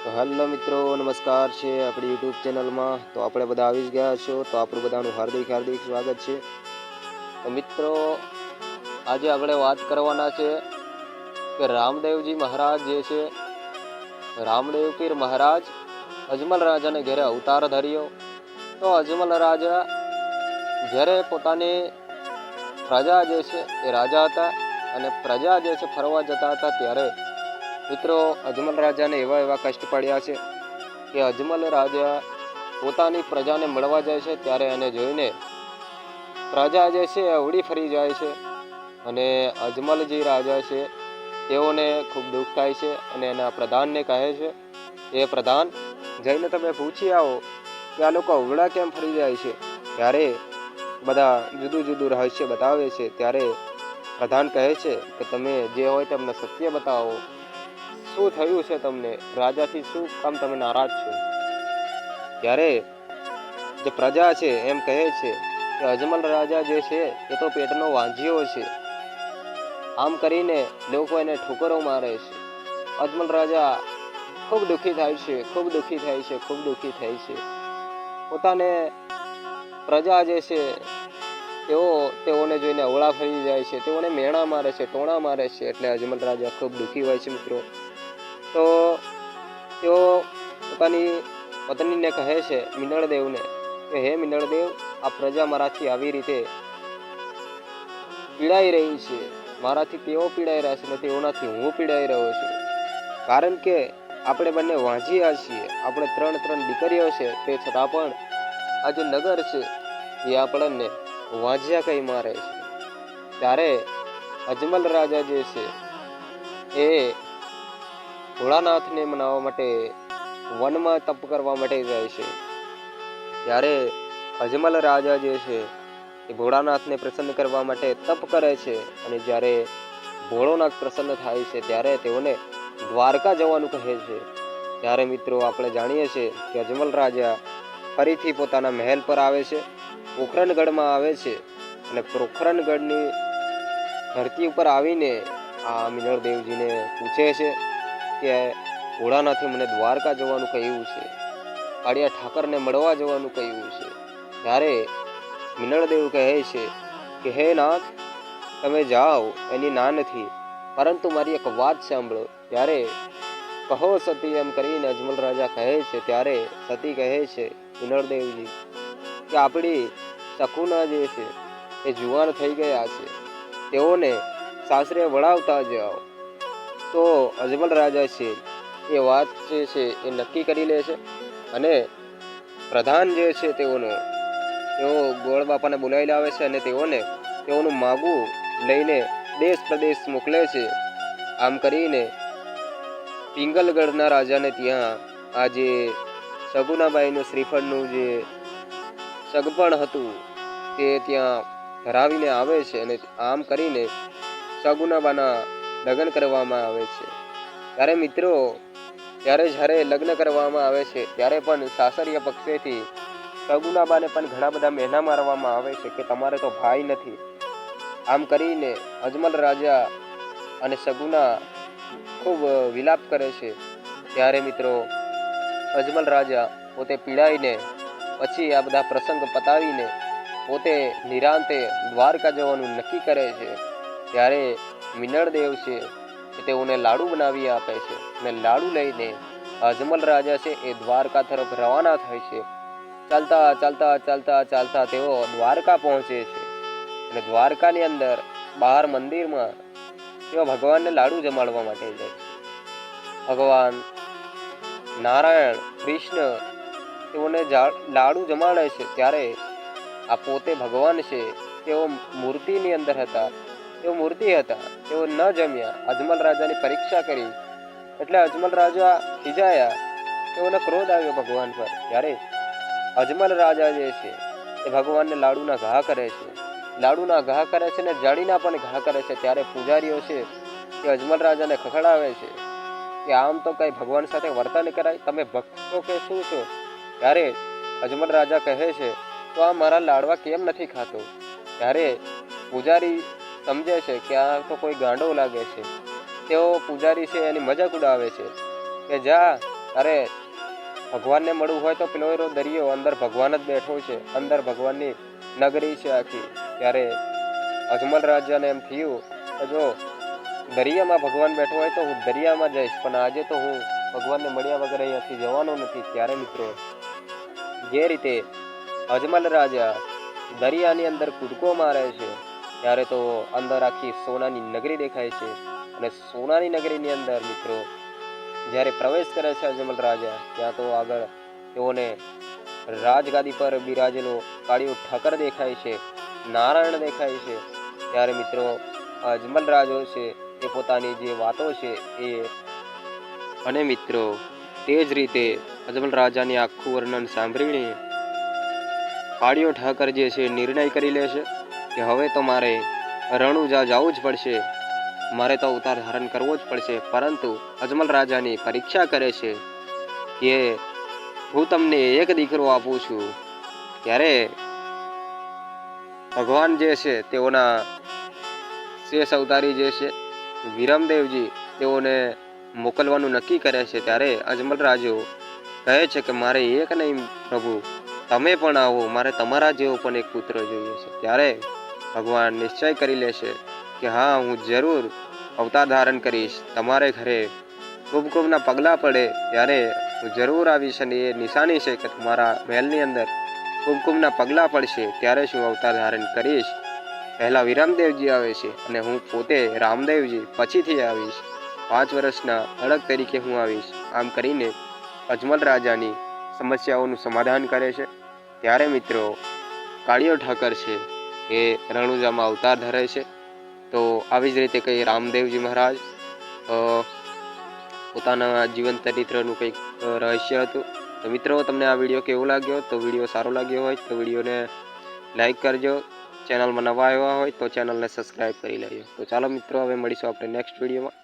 તો હેલો મિત્રો, નમસ્કાર છે આપણી યુટ્યુબ ચેનલમાં. તો આપણે બધા આવી જ ગયા છો. તો આપણું બધાનું હાર્દિક હાર્દિક સ્વાગત છે. તો મિત્રો, આજે આપણે વાત કરવાના છે કે રામદેવજી મહારાજ જે છે, રામદેવ પીર મહારાજ અજમલ રાજાને ઘેરે અવતાર ધર્યો. તો અજમલ રાજા જ્યારે પોતાની પ્રજા જે છે એ રાજા હતા અને પ્રજા જે છે ફરવા જતા હતા ત્યારે મિત્રો અજમલ રાજાને એવા એવા કષ્ટ પડ્યા છે કે અજમલ રાજા પોતાની પ્રજાને મળવા જાય છે ત્યારે એને જોઈને પ્રજા જે છે એ ઉડી ફરી જાય છે અને અજમલજી રાજા છે તેઓને ખૂબ દુઃખ થાય છે અને એના પ્રધાનને કહે છે એ પ્રધાન, જઈને તમે પૂછી આવો કે આ લોકો અવળા કેમ ફરી જાય છે? ત્યારે બધા જુદું જુદું રહસ્ય બતાવે છે. ત્યારે પ્રધાન કહે છે કે, તમે જે હોય તેમને સત્ય બતાવો. શું થયું છે તમને? રાજાથી શું કામ તમે નારાજ છો? ત્યારે જે પ્રજા છે, એમ કહે છે કે અજમલ રાજા જે છે, એ તો પેટનો વાંઝિયો છે. આમ કરીને લોકો એને ઠોકરો મારે છે. અજમલ રાજા ખૂબ દુઃખી થાય છે, ખૂબ દુઃખી થાય છે, ખૂબ દુઃખી થાય છે. પોતાને પ્રજા જે છે, તેઓ તેઓને જોઈને અવળા ફરી જાય છે. તેઓને મેણા મારે છે, ટોણા મારે છે, એટલે અજમલ રાજા ખૂબ દુઃખી હોય છે, મિત્રો. તો તેઓ પોતાની પત્નીને કહે છે, મિનળદેવને. કે હે મિનળદેવ, આ પ્રજા મારાથી આવી રીતે પીડાઈ રહી છે. મારાથી તેઓ પીડાઈ રહ્યા છે ને તેઓનાથી હું પીડાઈ રહ્યો છું. કારણ કે આપણે બંને વાંજીયા છીએ. આપણે ત્રણ ત્રણ દીકરીઓ છે. તે છતાં પણ આ જે નગર છે, એ આપણને વાંજ્યા કંઈ મારે છે. ત્યારે અજમલ રાજા જે છે, એ ભોળાનાથને મનાવવા માટે, વનમાં તપ કરવા માટે જાય છે. ત્યારે અજમલ રાજા જે છે, એ ભોળાનાથને પ્રસન્ન કરવા માટે તપ કરે છે અને જ્યારે ભોળોનાથ પ્રસન્ન થાય છે, ત્યારે તેઓને દ્વારકા જવાનું કહે છે. ત્યારે મિત્રો, આપણે જાણીએ છીએ કે અજમલ રાજા ફરીથી પોતાના મહેલ પર આવે છે, પોખરણગઢમાં આવે છે અને પોખરણગઢની ધરતી ઉપર આવીને આ મિનળદેવજીને પૂછે છે કે ભોળાનાથે મને દ્વારકા જવાનું કહ્યું છે. કાળિયા ઠાકરને મળવા જવાનું કહ્યું છે. ત્યારે મિનળદેવ કહે છે કે, હે નાથ, તમે જાઓ, એની ના નથી. પરંતુ મારી એક વાત સાંભળો. ત્યારે કહો સતી એમ કરીને અજમલ રાજા કહે છે. ત્યારે સતી કહે છે મિનળદેવજી, કે આપણી શકુના જે છે, એ જુવાન થઈ ગયા છે. તેઓને સાસરે વળાવતા જાઓ. તો અજમલ રાજા છે એ વાત જે છે એ નક્કી કરી લે છે અને પ્રધાન જે છે તેઓનો, તેઓ ગોળ બાપાને બોલાવી લાવે છે અને તેઓને તેઓનું માગું લઈને દેશ પ્રદેશ મોકલે છે. આમ કરીને પિંગલગઢના રાજાને ત્યાં આ જે સગુનાબાઈનું શ્રીફળનું જે સગપણ હતું તે ત્યાં ધરાવીને આવે છે અને આમ કરીને સગુનાબાના લગ્ન કરવામાં આવે છે. ત્યારે મિત્રો ત્યારે જ્યારે લગ્ન કરવામાં આવે છે, ત્યારે પણ સાસરિયા પક્ષેથી સગુનાબાને પણ ઘણા બધા મહેના મારવામાં આવે છે કે તમારે તો ભાઈ નથી. આમ કરીને અજમલ રાજા અને સગુના ખૂબ વિલાપ કરે છે. ત્યારે મિત્રો, અજમલ રાજા પોતે પીડાઈને પછી આ બધા પ્રસંગ પતાવીને પોતે નિરાંતે દ્વારકા જવાનું નક્કી કરે છે. ત્યારે મિનળદેવ છે તેઓને લાડુ બનાવી આપે છે અને લાડુ લઈને અજમલ રાજા છે એ દ્વારકા તરફ રવાના થાય છે. ચાલતા ચાલતા ચાલતા ચાલતા તેઓ દ્વારકા પહોંચે છે અને દ્વારકાની અંદર બહાર મંદિરમાં તેઓ ભગવાનને લાડુ જમાડવા માટે જાય ભગવાન નારાયણ, કૃષ્ણ તેઓને લાડુ જમાડે છે ત્યારે આ પોતે ભગવાન છે તેઓ મૂર્તિની અંદર હતા. તેઓ મૂર્તિ હતા. તેઓ ન જમ્યા. અજમલ રાજાની પરીક્ષા કરી. એટલે અજમલ રાજા ખીજાયા. તેઓને ક્રોધ આવ્યો ભગવાન પર. ત્યારે અજમલ રાજા જે છે, એ ભગવાનને લાડુના ઘા કરે છે. લાડુના ઘા કરે છે ને જાડીના પણ ઘા કરે છે. ત્યારે પૂજારીઓ છે તે અજમલ રાજાને ખખડાવે છે. કે આમ તો કંઈ ભગવાન સાથે વર્તન કરાય? તમે ભક્તો કે શું છો? ત્યારે અજમલ રાજા કહે છે, તો આ મારા લાડવા કેમ નથી ખાતો? ત્યારે પૂજારી સમજે છે કે આ તો કોઈ ગાંડો લાગે છે. તેઓ પૂજારી છે, એની મજાક ઉડાવે છે. કે જા, અરે, ભગવાનને મળવું હોય તો પેલો દરિયો અંદર ભગવાન જ બેઠો છે. અંદર ભગવાનની નગરી છે આખી. ત્યારે અજમલ રાજાને એમ થયું કે જો દરિયામાં ભગવાન બેઠો હોય તો હું દરિયામાં જઈશ, પણ આજે તો હું ભગવાનને મળ્યા વગર અહીંયાથી જવાનો નથી. ત્યારે મિત્રો, જે રીતે અજમલ રાજા દરિયાની અંદર કૂદકો મારે છે ત્યારે તો અંદર આખી સોનાની નગરી દેખાય છે. અને સોનાની નગરીની અંદર મિત્રો, જ્યારે પ્રવેશ કરે છે અજમલ રાજા, ત્યાં તો આગળ તેઓને રાજગાદી પર બિરાજેલો કાળિયો ઠાકર દેખાય છે, નારાયણ દેખાય છે. ત્યારે મિત્રો, અજમલ રાજો છે એ પોતાની જે વાતો છે એ અને મિત્રો, તે જ રીતે અજમલ રાજાની આખું વર્ણન સાંભળીને કાળિયો ઠાકર જે છે નિર્ણય કરી લે છે. કે હવે તો મારે રણુજા જવું જ પડશે. મારે તો અવતાર ધારણ કરવો જ પડશે, પરંતુ અજમલ રાજાની પરીક્ષા કરે છે કે હું તમને એક દીકરો આપું છું. ત્યારે ભગવાન જે છે તેઓના શેષ અવતારી જે છે, વિરમદેવજી તેઓને મોકલવાનું નક્કી કરે છે. ત્યારે અજમલ રાજો કહે છે કે મારે એક નહીં પ્રભુ, તમે પણ આવો, મારે તમારા જેવો પણ એક પુત્ર જોઈએ છે. ત્યારે ભગવાન નિશ્ચય કરી લેશે કે હા, હું જરૂર અવતાર ધારણ કરીશ તમારે ઘરે. ખૂબના પગલાં પડે ત્યારે હું જરૂર આવીશ અને એ નિશાની છે કે તમારા મહેલની અંદર ખૂબના પગલાં પડશે ત્યારે જ હું અવતાર ધારણ કરીશ. પહેલાં વિરામદેવજી આવે છે અને હું પોતે રામદેવજી પછીથી આવીશ. પાંચ વર્ષના અડગ તરીકે હું આવીશ. આમ કરીને અજમલ રાજાની સમસ્યાઓનું સમાધાન કરે છે. ત્યારે મિત્રો, કાળિયો ઠાકર છે. એ રણુજામાં અવતાર ધરે છે. તો આવી જ રીતે કંઈ રામદેવજી મહારાજ પોતાના જીવન ચરિત્રનું કંઈક રહસ્ય હતું. તો મિત્રો, તમને આ વીડિયો કેવો લાગ્યો? તો વીડિયો સારો લાગ્યો હોય તો વિડીયોને લાઈક કરજો. ચેનલમાં નવા આવ્યા હોય તો ચેનલને સબસ્ક્રાઈબ કરી લેજો. તો ચાલો મિત્રો, હવે મળીશું આપણે નેક્સ્ટ વિડીયોમાં.